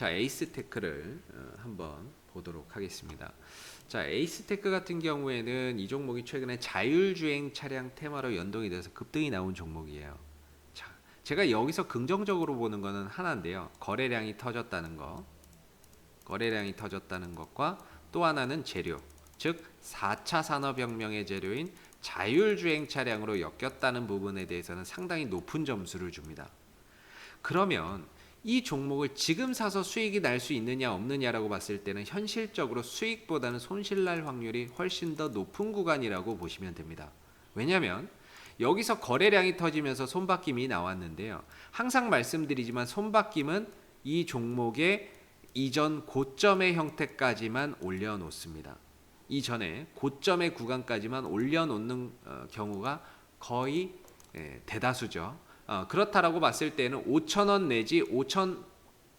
자, 에이스테크를 어, 한번 보도록 하겠습니다. 자, 에이스테크 같은 경우에는 이 종목이 최근에 자율주행 차량 테마로 연동이 돼서 급등이 나온 종목이에요. 자, 제가 여기서 긍정적으로 보는 거는 하나인데요. 거래량이 터졌다는 거. 거래량이 터졌다는 것과 또 하나는 재료. 즉 4차 산업혁명의 재료인 자율주행 차량으로 엮였다는 부분에 대해서는 상당히 높은 점수를 줍니다. 그러면 이 종목을 지금 사서 수익이 날 수 있느냐 없느냐라고 봤을 때는 현실적으로 수익보다는 손실 날 확률이 훨씬 더 높은 구간이라고 보시면 됩니다. 왜냐하면 여기서 거래량이 터지면서 손바뀜이 나왔는데요. 항상 말씀드리지만 손바뀜은 이 종목의 이전 고점의 형태까지만 올려놓습니다. 이전에 고점의 구간까지만 올려놓는 어, 경우가 거의 예, 대다수죠. 어, 그렇다라고 봤을 때는 5,000원 내지 5,000뭐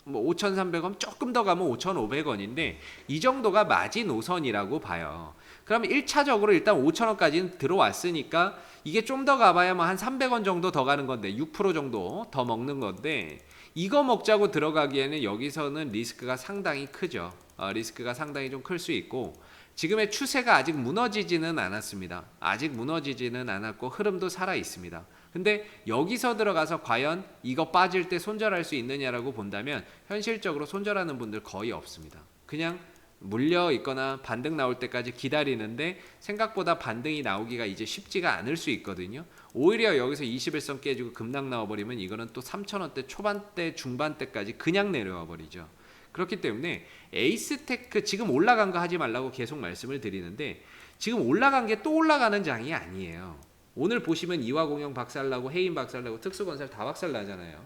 5,300원 조금 더 가면 5,500원인데 이 정도가 마지노선이라고 봐요. 그럼 1차적으로 일단 5,000원까지는 들어왔으니까 이게 좀 더 가봐야 뭐한 300원 정도 더 가는 건데 6% 정도 더 먹는 건데 이거 먹자고 들어가기에는 여기서는 리스크가 상당히 크죠. 어, 리스크가 상당히 좀 클 수 있고 지금의 추세가 아직 무너지지는 않았습니다. 아직 무너지지는 않았고 흐름도 살아 있습니다. 근데 여기서 들어가서 과연 이거 빠질 때 손절할 수 있느냐라고 본다면 현실적으로 손절하는 분들 거의 없습니다. 그냥 물려 있거나 반등 나올 때까지 기다리는데 생각보다 반등이 나오기가 이제 쉽지가 않을 수 있거든요. 오히려 여기서 21선 깨지고 급락 나와버리면 이거는 또 3천원대 초반대 중반대까지 그냥 내려와 버리죠. 그렇기 때문에 에이스테크 지금 올라간 거 하지 말라고 계속 말씀을 드리는데 지금 올라간 게 또 올라가는 장이 아니에요. 오늘 보시면 이화공영 박살나고 해인 박살나고 특수건설 다 박살나잖아요.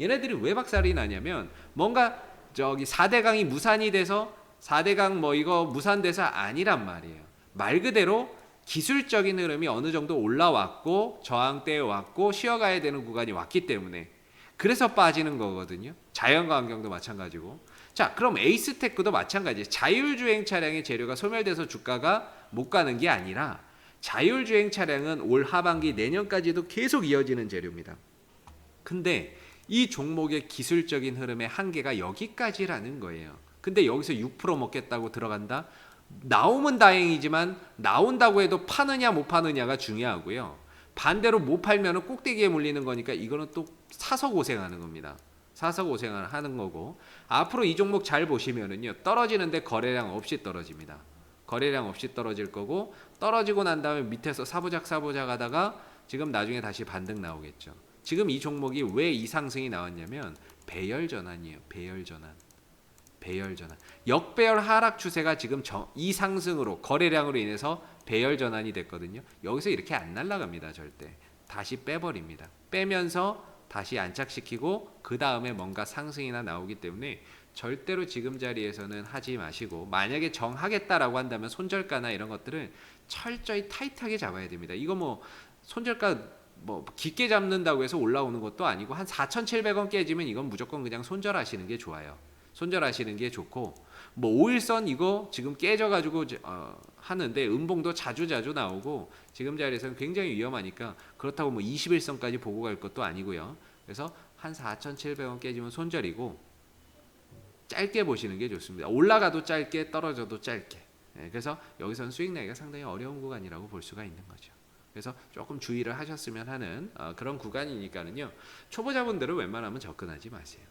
얘네들이 왜 박살이 나냐면 뭔가 저기 4대강이 무산이 돼서 4대강 뭐 이거 무산돼서 아니란 말이에요. 말 그대로 기술적인 흐름이 어느 정도 올라왔고 저항대에 왔고 쉬어가야 되는 구간이 왔기 때문에 그래서 빠지는 거거든요. 자연과 환경도 마찬가지고. 자, 그럼 에이스테크도 마찬가지. 자율주행 차량의 재료가 소멸돼서 주가가 못 가는 게 아니라 자율주행 차량은 올 하반기 내년까지도 계속 이어지는 재료입니다. 근데 이 종목의 기술적인 흐름의 한계가 여기까지라는 거예요. 근데 여기서 6% 먹겠다고 들어간다? 나오면 다행이지만 나온다고 해도 파느냐 못 파느냐가 중요하고요. 반대로 못 팔면은 꼭대기에 물리는 거니까 이거는 또 사서 고생하는 겁니다. 사서 고생을 하는 거고 앞으로 이 종목 잘 보시면은요 떨어지는데 거래량 없이 떨어집니다. 거래량 없이 떨어질 거고 떨어지고 난 다음에 밑에서 사부작 사부작 하다가 지금 나중에 다시 반등 나오겠죠. 지금 이 종목이 왜 이 상승이 나왔냐면 배열 전환이에요. 배열 전환. 배열 전환. 역배열 하락 추세가 지금 저, 이 상승으로 거래량으로 인해서 배열 전환이 됐거든요. 여기서 이렇게 안 날아갑니다. 절대. 다시 빼버립니다. 빼면서 다시 안착시키고 그 다음에 뭔가 상승이나 나오기 때문에 절대로 지금 자리에서는 하지 마시고 만약에 정하겠다라고 한다면 손절가나 이런 것들을 철저히 타이트하게 잡아야 됩니다. 이거 뭐 손절가 뭐 깊게 잡는다고 해서 올라오는 것도 아니고 한 4,700원 깨지면 이건 무조건 그냥 손절하시는 게 좋아요. 손절하시는 게 좋고 뭐 5일선 이거 지금 깨져가지고 어, 하는데 음봉도 자주 자주 나오고 지금 자리에서는 굉장히 위험하니까 그렇다고 뭐 21선까지 보고 갈 것도 아니고요. 그래서 한 4,700원 깨지면 손절이고 짧게 보시는 게 좋습니다. 올라가도 짧게 떨어져도 짧게. 예, 그래서 여기서는 수익 내기가 상당히 어려운 구간이라고 볼 수가 있는 거죠. 그래서 조금 주의를 하셨으면 하는 어, 그런 구간이니까는요. 초보자분들은 웬만하면 접근하지 마세요.